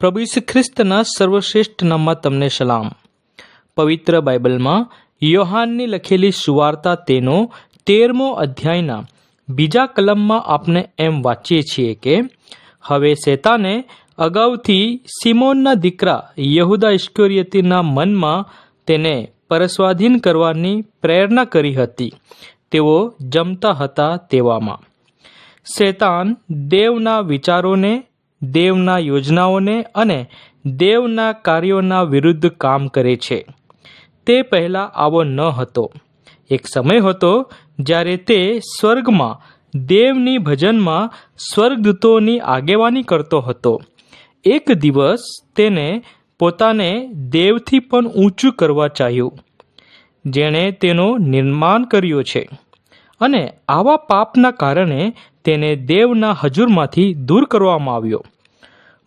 પ્રભુ ઈસુ ખ્રિસ્તના સર્વશ્રેષ્ઠ નામમાં તમને સલામ. પવિત્ર બાઇબલમાં યોહાનની લખેલી સુવાર્તા તેનો તેરમો અધ્યાયના બીજા કલમમાં આપણે એમ વાંચીએ છીએ કે, હવે શેતાને અગાઉથી સિમોનના દીકરા યહુદા ઇશ્કોરિયતીના મનમાં તેને પરસ્વાધીન કરવાની પ્રેરણા કરી હતી. તેઓ જમતા હતા તેવામાં. શેતાન દેવના વિચારોને દેવના યોજનાઓને અને દેવના કાર્યોના વિરુદ્ધ કામ કરે છે. તે પહેલાં આવો ન હતો. એક સમય હતો જ્યારે તે સ્વર્ગમાં, દેવની ભજનમાં સ્વર્ગદૂતોની આગેવાની કરતો હતો. એક દિવસ તેને પોતાને દેવથી પણ ઊંચું કરવા ચાહ્યું. જેણે તેનો નિર્માણ કર્યો છે. અને આવા પાપના કારણે તેને દેવના હજુરમાંથી દૂર કરવામાં આવ્યો.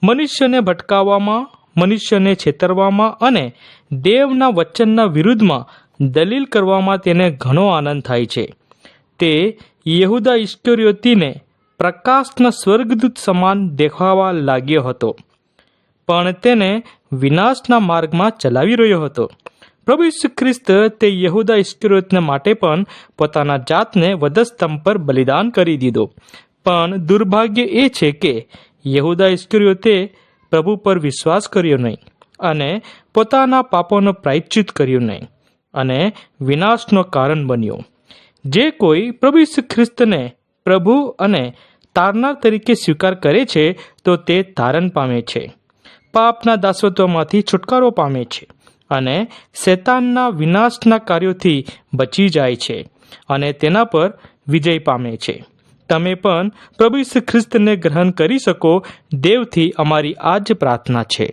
મનુષ્યને ભટકાવવામાં, મનુષ્યને છેતરવામાં અને દેવના વચનના વિરુદ્ધમાં દલીલ કરવામાં તેને ઘણો આનંદ થાય છે. તે યહુદા ઇશ્કરિયોતીને પ્રકાશના સ્વર્ગદૂત સમાન દેખાવા લાગ્યો હતો, પણ તેને વિનાશના માર્ગમાં ચલાવી રહ્યો હતો. પ્રભુ ઈસુ ખ્રિસ્ત તે યહુદા ઇસ્કરોતને માટે પણ પોતાના જાતને વધસ્તંભ પર બલિદાન કરી દીધો. પણ દુર્ભાગ્ય એ છે કે યહુદા ઇસ્કરીઓતે પ્રભુ પર વિશ્વાસ કર્યો નહીં અને પોતાના પાપોનો પ્રાયશ્ચિત કર્યું નહીં અને વિનાશનો કારણ બન્યો. જે કોઈ પ્રભુ ઈસુ ખ્રિસ્તને પ્રભુ અને તારનાર તરીકે સ્વીકાર કરે છે તો તે તારણ પામે છે. પાપના દાસત્વમાંથી છુટકારો પામે છે. અને શેતાનના વિનાશના કાર્યોથી બચી જાય છે અને તેના પર વિજય પામે છે. તમે પણ પ્રભુ ઈસુ ખ્રિસ્તને ગ્રહણ કરી શકો. દેવથી અમારી આ જ પ્રાર્થના છે.